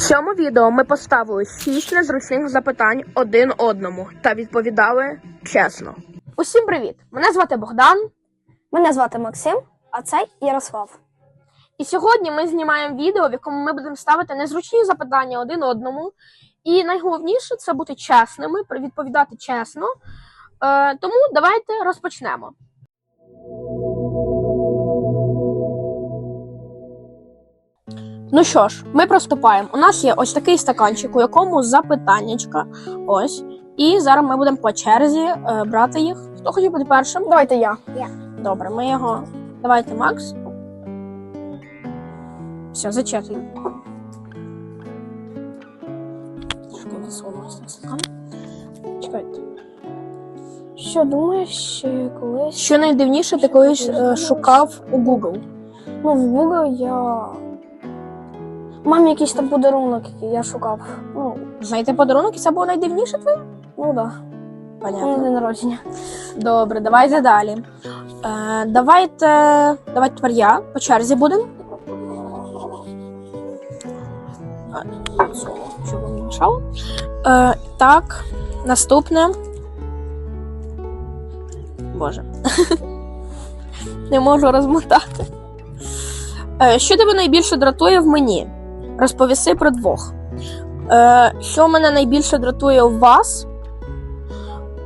Цьому відео ми поставили 6 незручних запитань один одному та відповідали чесно. Усім привіт! Мене звати Богдан, Мене звати Максим, а це Ярослав. і сьогодні ми знімаємо відео, в якому ми будемо ставити незручні запитання один одному. І найголовніше це бути чесними, відповідати чесно. Е, тому давайте розпочнемо. Ну що ж, ми приступаємо. У нас є ось такий стаканчик, у якому запитаннячка. Ось. І зараз ми будемо по черзі е, брати їх. Хто хотів бути першим? Давайте я. Добре, ми його. Давайте, Макс. Все, зачитуємо. Трішки засунувся стакан. Чекайте. Що думаєш, колись? Що найдивніше ти колись е, шукав у Google? Ну, в Google я. Мамі якийсь там подарунок, який я шукав. Ну, Знаєте подарунок, і це було найдивніше твоє? ну да. На Понятно. день народження. Добре, давайте далі. Е, давайте. Давайте тепер я по черзі будемо. Е, так, наступне. Боже. Не можу розмотати. Е, що тебе найбільше дратує в мені? Розповіси про двох. Е, що мене найбільше дратує у вас?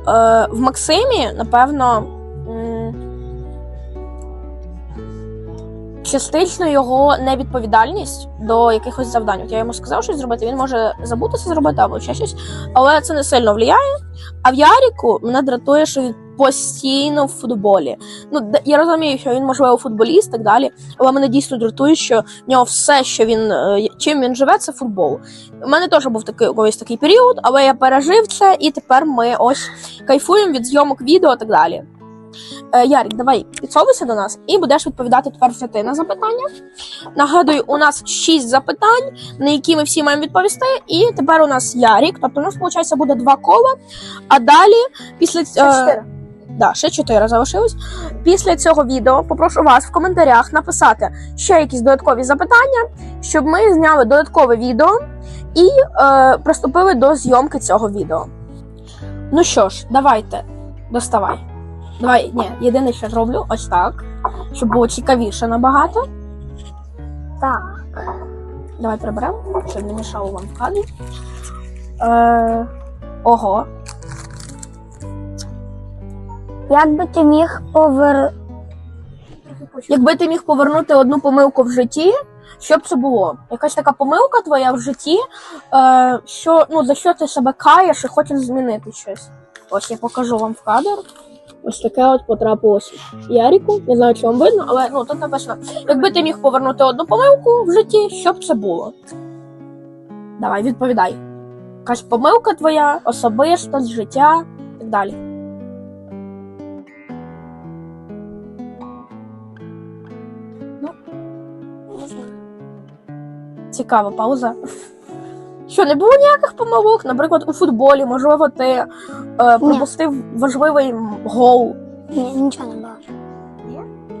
Е, в Максимі, напевно, частично його невідповідальність до якихось завдань. От я йому сказав щось зробити, він може забути це зробити або ще щось, але це не сильно впливає. А в Яріку мене дратує, що він постійно в футболі. Ну, я розумію, що він, можливо, футболіст так далі, але мене дійсно дратує, що в нього все, що він е, чим він живе, це футбол. У мене теж був такий колись такий період, але я пережив це, і тепер ми ось кайфуємо від зйомок відео і так далі. Е, Ярік, давай підсовуйся до нас і будеш відповідати тепер вже ти на запитання. Нагадую, у нас шість запитань, на які ми всі маємо відповісти. І тепер у нас Ярік, тобто у нас, виходить, буде два кола. А далі, після е, чотири. Да, ще чотири залишилось. Після цього відео попрошу вас в коментарях написати ще якісь додаткові запитання, щоб ми зняли додаткове відео і е, приступили до зйомки цього відео. Ну що ж, давайте, доставай. Давай, ні, єдине, що зроблю, ось так, щоб було цікавіше набагато. Так. Давай приберемо, щоб не мішало вам в кадрі. Е, ого. Як би ти міг повер... Якби ти міг повернути одну помилку в житті, що б це було? Якась така помилка твоя в житті, е, що, ну, за що ти себе каєш і хочеш змінити щось? Ось я покажу вам в кадр. Ось таке от потрапилось Яріку. Не знаю, чи вам видно, але ну тут написано: якби ти міг повернути одну помилку в житті, що б це було? Давай, відповідай. Якась помилка твоя, особистость, життя і так далі. Цікава пауза. Що, не було ніяких помилок? Наприклад, у футболі, можливо, ти е, пропустив важливий гол. Ні, нічого не було.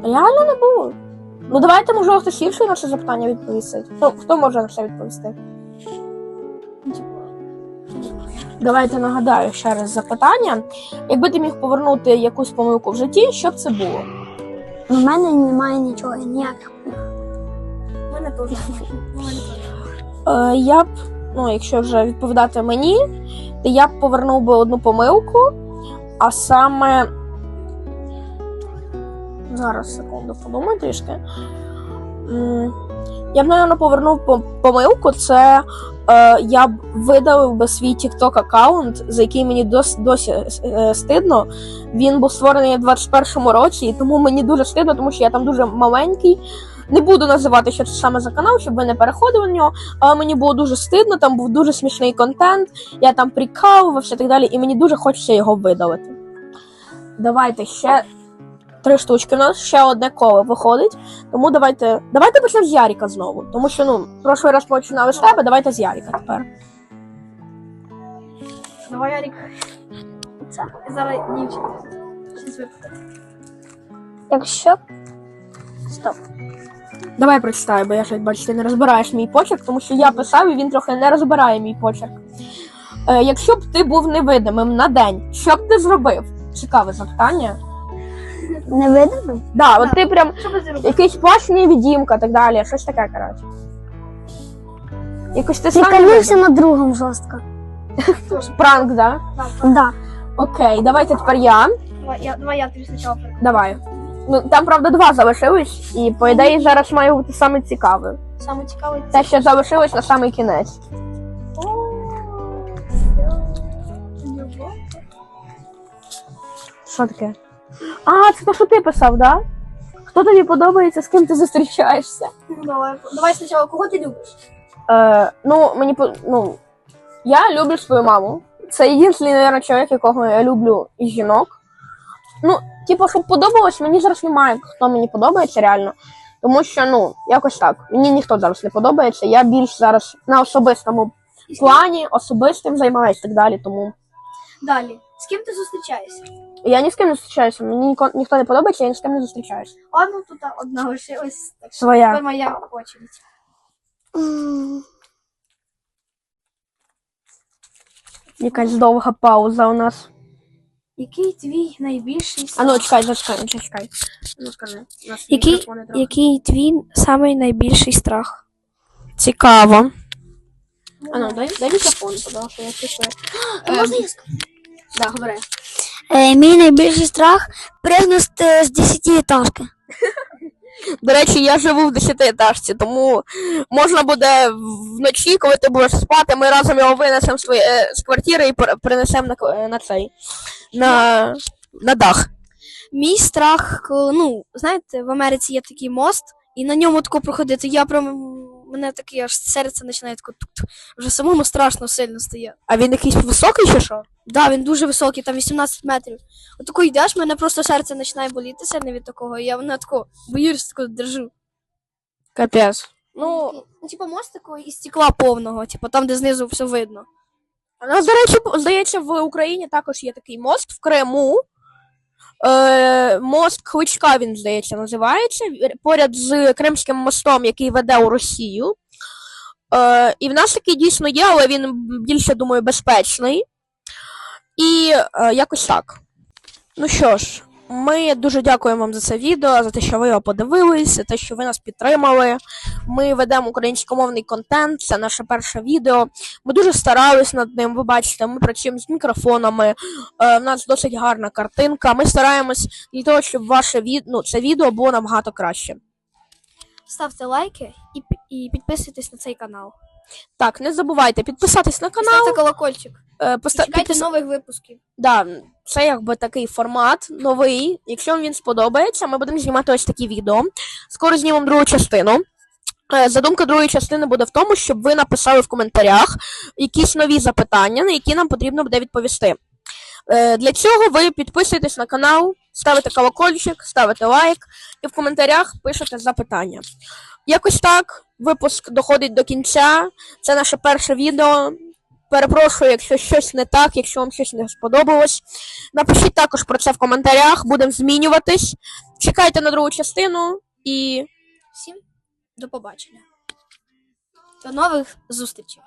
Реально не було. Ну давайте, можливо, хтось інший на це запитання відповісить. Ну, хто може на це відповісти? Давайте нагадаю ще раз запитання. Якби ти міг повернути якусь помилку в житті, що б це було? У мене немає нічого, ніяких. У мене теж. Е, я б, ну, якщо вже відповідати мені, то я б повернув би одну помилку, а саме. Зараз, секунду, подумаю трішки. Я б, напевно, повернув помилку. Це е, я б видалив би свій TikTok аккаунт, за який мені дос, досі е, стидно. Він був створений в 21-му році, і тому мені дуже стидно, тому що я там дуже маленький. Не буду називати, що це саме за канал, щоб ви не переходили на нього. Але мені було дуже стидно, там був дуже смішний контент, я там прикалувався і так далі, і мені дуже хочеться його видалити. Давайте ще три штучки. У нас ще одне коло виходить. Тому давайте. Давайте почнемо з Яріка знову. Тому що, ну, прошлий раз починали з тебе, давайте з Яріка тепер. Давай, Ярик. Це. Зараз дівчинка. Якщо. Стоп. Давай прочитаю, бо я ж бачите, не розбираєш мій почерк, тому що я писав і він трохи не розбирає мій почерк. Е, якщо б ти був невидимим на день, що б ти зробив? Цікаве запитання. Не видно? Да, от ти прям Що би зробив? якийсь плащ невидимка, так далі, щось таке, коротше. Якось ти сам Приколився на другом жорстко. невидимий. пранк, да? Да. Окей, давайте тепер я. Давай я, давай я тобі спочатку. Давай. Ну там, правда, два залишились, і по ідеї зараз має бути саме цікаве. Саме цікаве Те, що залишилось на самий кінець. Що таке? А, це те, що ти писав, да? Хто тобі подобається, з ким ти зустрічаєшся? Ну, Давай, давай спочатку, кого ти любиш? Е, ну, мені по- ну, я люблю свою маму. Це єдиний, мабуть, чоловік, якого я люблю із жінок. Ну, типу, щоб подобалось, мені зараз немає, хто мені подобається реально. Тому що, ну, якось так. Мені ніхто зараз не подобається. Я більш зараз на особистому плані, особистим займаюся і так далі. Тому Далі. З ким ти зустрічаєшся? я ні з ким не зустрічаюся. Мені ніко, ніхто не подобається, я ні з ким не зустрічаюся. Ладно, тут одна лишилась. Так що Своя. тепер моя очередь. Якась довга пауза у нас. Який твій найбільший А ну, чекай, зачекай, зачекай. Ну, скажи. У нас Який- мікрофони трохи. Який твій самий найбільший страх? Цікаво. А ну, дай, дай мікрофон, тому що я чую. Можна я скажу? Да, говори. Е, мій найбільший страх пригнути з 10 етажки. До речі, я живу в 10-етажці, тому можна буде вночі, коли ти будеш спати, ми разом його винесемо е, з квартири і принесемо на, е, на цей. На, на дах. Мій страх, ну, знаєте, в Америці є такий мост, і на ньому тако проходити. Я прям мене таке аж серце починає тако тук-тук. Вже самому страшно сильно стає. А він якийсь високий чи що? Да, він дуже високий, там 18 метрів. Отако йдеш, мене просто серце починає боліти сильно від такого. і Я мене тако боюсь, тако держу. Капець. Ну, ну, типу, мост такого із стекла повного, типу, там, де знизу все видно. У нас, до речі, здається, в Україні також є такий мост в Криму. Е, мост Кличка, він, здається, називається. Поряд з Кримським мостом, який веде у Росію. Е, і в нас такий дійсно є, але він більше, думаю, безпечний. І е, якось так. Ну що ж, ми дуже дякуємо вам за це відео, за те, що ви його подивились, те, що ви нас підтримали. Ми ведемо українськомовний контент, це наше перше відео. Ми дуже старались над ним. Ви бачите, ми працюємо з мікрофонами. Е, в нас досить гарна картинка. Ми стараємось для того, щоб ваше від... ну, це відео було набагато краще. Ставте лайки і, і підписуйтесь на цей канал. Так, не забувайте підписатись на канал. Ставте колокольчик. Е, поста... чекайте підпис- нових випусків. Да, це якби такий формат новий. Якщо вам він сподобається, ми будемо знімати ось такі відео. Скоро знімемо другу частину. Е, Задумка другої частини буде в тому, щоб ви написали в коментарях якісь нові запитання, на які нам потрібно буде відповісти. Е, Для цього ви підписуєтесь на канал, ставите колокольчик, ставите лайк і в коментарях пишете запитання. Якось так. Випуск доходить до кінця. Це наше перше відео. Перепрошую, якщо щось не так, якщо вам щось не сподобалось. Напишіть також про це в коментарях, будемо змінюватись. Чекайте на другу частину і Всім до побачення. До нових зустрічей.